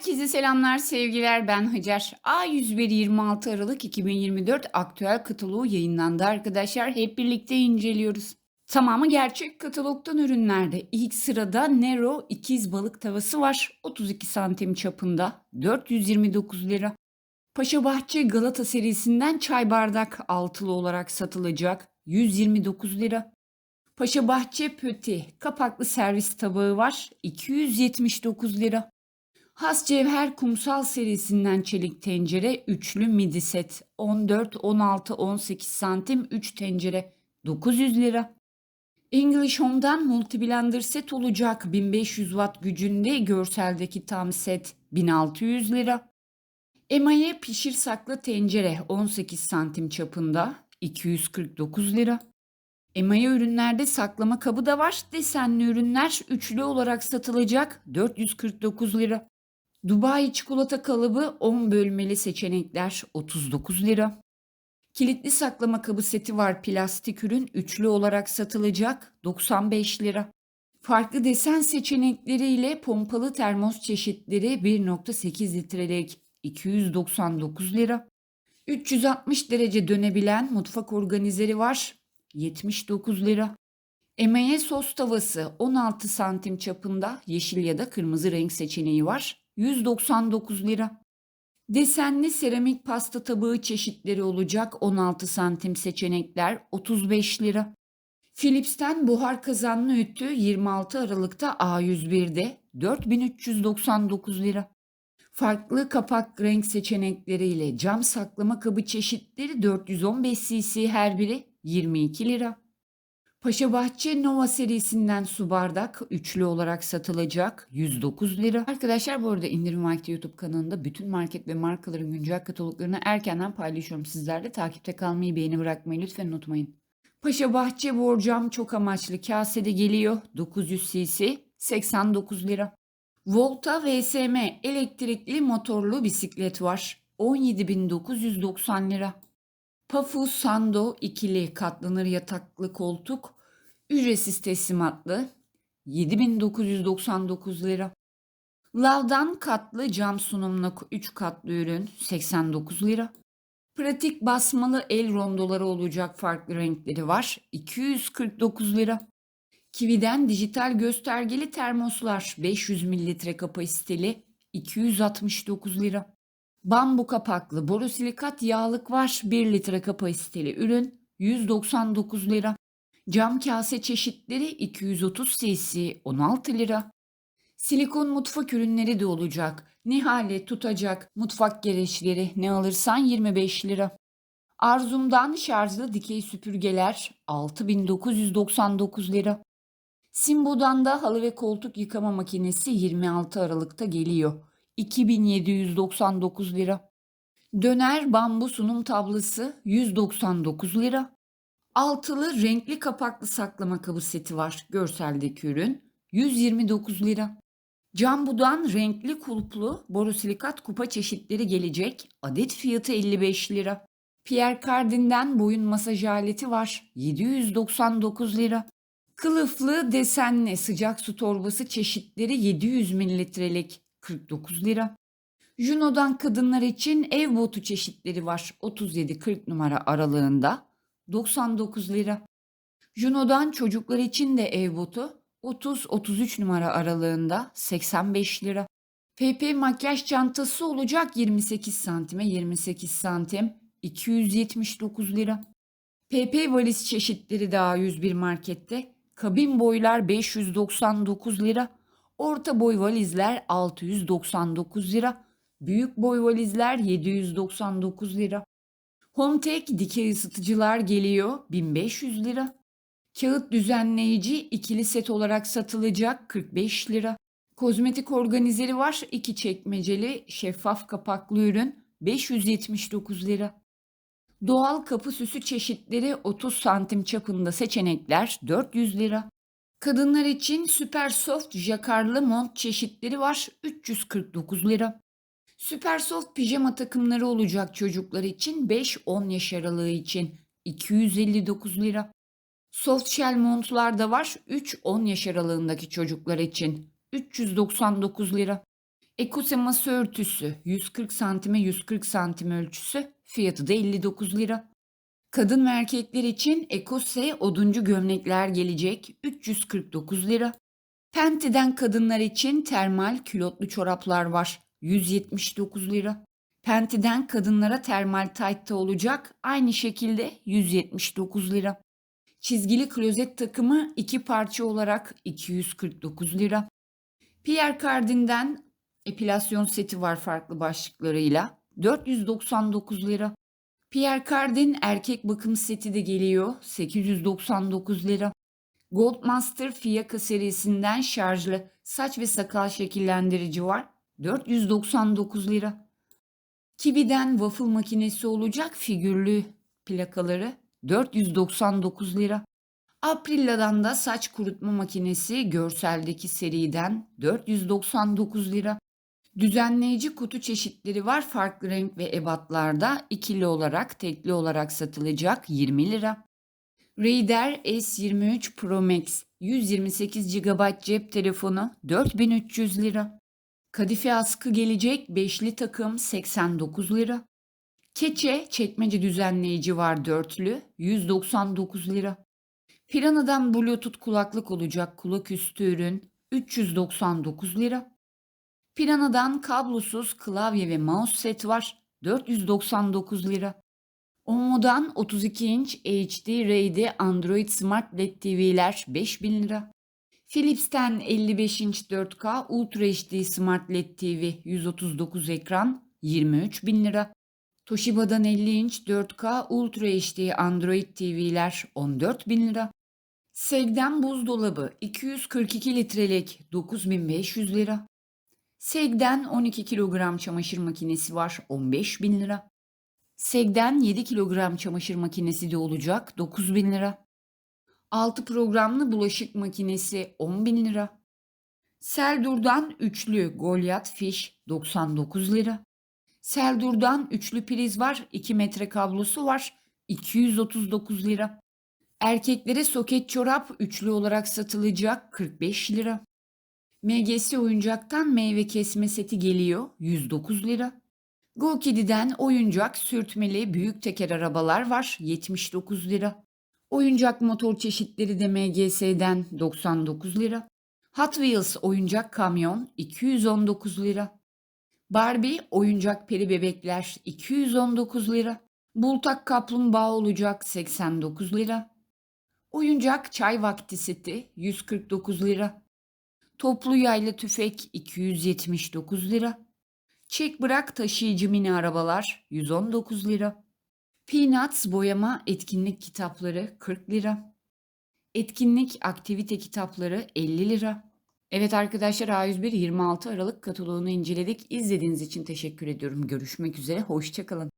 Herkese selamlar, sevgiler. Ben Hacer. A101 26 Aralık 2024 aktüel kataloğu yayınlandı arkadaşlar. Hep birlikte inceliyoruz. Tamamı gerçek katalogdan ürünlerde. İlk sırada Nero ikiz balık tavası var. 32 santim çapında. 429 lira. Paşabahçe Galata serisinden çay bardak altılı olarak satılacak. 129 lira. Paşabahçe Pöti kapaklı servis tabağı var. 279 lira. Has Cevher Kumsal serisinden çelik tencere üçlü midi set 14, 16, 18 santim 3 tencere 900 lira. English Home'dan multiblender set olacak 1500 watt gücünde görseldeki tam set 1600 lira. Emaye pişir sakla tencere 18 santim çapında 249 lira. Emaye ürünlerde saklama kabı da var. Desenli ürünler üçlü olarak satılacak 449 lira. Dubai çikolata kalıbı 10 bölmeli seçenekler 39 lira. Kilitli saklama kabı seti var plastik ürün üçlü olarak satılacak 95 lira. Farklı desen seçenekleriyle pompalı termos çeşitleri 1.8 litrelik 299 lira. 360 derece dönebilen mutfak organizeri var 79 lira. Emeğe sos tavası 16 santim çapında yeşil ya da kırmızı renk seçeneği var 199 lira. Desenli seramik pasta tabağı çeşitleri olacak 16 santim seçenekler 35 lira. Philips'ten buhar kazanlı ütü 26 Aralık'ta A101'de 4399 lira. Farklı kapak renk seçenekleriyle cam saklama kabı çeşitleri 415 cc her biri 22 lira. Paşabahçe Nova serisinden su bardak üçlü olarak satılacak 109 lira. Arkadaşlar bu arada indirim vakti YouTube kanalında bütün market ve markaların güncel kataloglarını erkenden paylaşıyorum. Sizler de takipte kalmayı, beğeni bırakmayı lütfen unutmayın. Paşabahçe borcam çok amaçlı kasede geliyor 900 cc 89 lira. Volta VSM elektrikli motorlu bisiklet var 17.990 lira. Pafu Sando ikili katlanır yataklı koltuk ücretsiz teslimatlı 7999 lira. Lavdan katlı cam sunumlu 3 katlı ürün 89 lira. Pratik basmalı el rondoları olacak farklı renkleri var 249 lira. Kivi'den dijital göstergeli termoslar 500 mililitre kapasiteli 269 lira. Bambu kapaklı borosilikat yağlık var 1 litre kapasiteli ürün 199 lira. Cam kase çeşitleri 230 cc 16 lira. Silikon mutfak ürünleri de olacak. Nihale tutacak mutfak gereçleri ne alırsan 25 lira. Arzum'dan şarjlı dikey süpürgeler 6999 lira. Simbo'dan da halı ve koltuk yıkama makinesi 26 Aralık'ta geliyor. 2799 lira. Döner bambu sunum tablası 199 lira. Altılı renkli kapaklı saklama kabı seti var. Görseldeki ürün 129 lira. Cambudan renkli kulplu borosilikat kupa çeşitleri gelecek. Adet fiyatı 55 lira. Pierre Cardin'den boyun masaj aleti var. 799 lira. Kılıflı desenli sıcak su torbası çeşitleri 700 mililitrelik 49 lira. Juno'dan kadınlar için ev botu çeşitleri var. 37-40 numara aralığında 99 lira. Juno'dan çocuklar için de ev botu 30-33 numara aralığında 85 lira. PP makyaj çantası olacak 28 santime 28 santim 279 lira. PP valiz çeşitleri daha 101 markette. Kabin boylar 599 lira. Orta boy valizler 699 lira. Büyük boy valizler 799 lira. HomeTech dikey ısıtıcılar geliyor 1500 lira. Kağıt düzenleyici ikili set olarak satılacak 45 lira. Kozmetik organizeri var. iki çekmeceli şeffaf kapaklı ürün 579 lira. Doğal kapı süsü çeşitleri 30 santim çapında seçenekler 400 lira. Kadınlar için süper soft jakarlı mont çeşitleri var 349 lira. Süper soft pijama takımları olacak çocuklar için 5-10 yaş aralığı için 259 lira. Soft shell montlar da var 3-10 yaş aralığındaki çocuklar için 399 lira. Ekose masa örtüsü 140 santime 140 santim ölçüsü fiyatı da 59 lira. Kadın ve erkekler için Ekose oduncu gömlekler gelecek 349 lira. Penti'den kadınlar için termal külotlu çoraplar var 179 lira. Penti'den kadınlara termal tight'ta olacak aynı şekilde 179 lira. Çizgili klozet takımı iki parça olarak 249 lira. Pierre Cardin'den epilasyon seti var farklı başlıklarıyla 499 lira. Pierre Cardin erkek bakım seti de geliyor 899 lira. Goldmaster Fiyaka serisinden şarjlı saç ve sakal şekillendirici var 499 lira. Kibi'den waffle makinesi olacak figürlü plakaları 499 lira. Aprilla'dan da saç kurutma makinesi görseldeki seriden 499 lira. Düzenleyici kutu çeşitleri var farklı renk ve ebatlarda ikili olarak tekli olarak satılacak 20 lira. Raider S23 Pro Max 128 GB cep telefonu 4300 lira. Kadife askı gelecek beşli takım 89 lira. Keçe çekmece düzenleyici var dörtlü 199 lira. Pirana'dan Bluetooth kulaklık olacak kulak üstü ürün 399 lira. Pirana'dan kablosuz klavye ve mouse set var 499 lira. Omo'dan 32 inç HD RAID Android Smart LED TV'ler 5000 lira. Philips'ten 55 inç 4K Ultra HD Smart LED TV 139 ekran 23 bin lira. Toshiba'dan 50 inç 4K Ultra HD Android TV'ler 14 bin lira. Seg'den buzdolabı 242 litrelik 9500 lira. Seg'den 12 kilogram çamaşır makinesi var 15 bin lira. Seg'den 7 kilogram çamaşır makinesi de olacak 9 bin lira. 6 programlı bulaşık makinesi 10 bin lira. Seldur'dan üçlü Goliath Fish 99 lira. Seldur'dan üçlü priz var 2 metre kablosu var 239 lira. Erkeklere soket çorap üçlü olarak satılacak 45 lira. MGS oyuncaktan meyve kesme seti geliyor 109 lira. GoKidi'den oyuncak sürtmeli büyük teker arabalar var 79 lira. Oyuncak motor çeşitleri de MGS'den 99 lira. Hot Wheels oyuncak kamyon 219 lira. Barbie oyuncak peri bebekler 219 lira. Bultak kaplumbağa olacak 89 lira. Oyuncak çay vakti seti 149 lira. Toplu yaylı tüfek 279 lira. Çek bırak taşıyıcı mini arabalar 119 lira. Peanuts boyama etkinlik kitapları 40 lira. Etkinlik aktivite kitapları 50 lira. Evet arkadaşlar A101 26 Aralık kataloğunu inceledik. İzlediğiniz için teşekkür ediyorum. Görüşmek üzere. Hoşçakalın.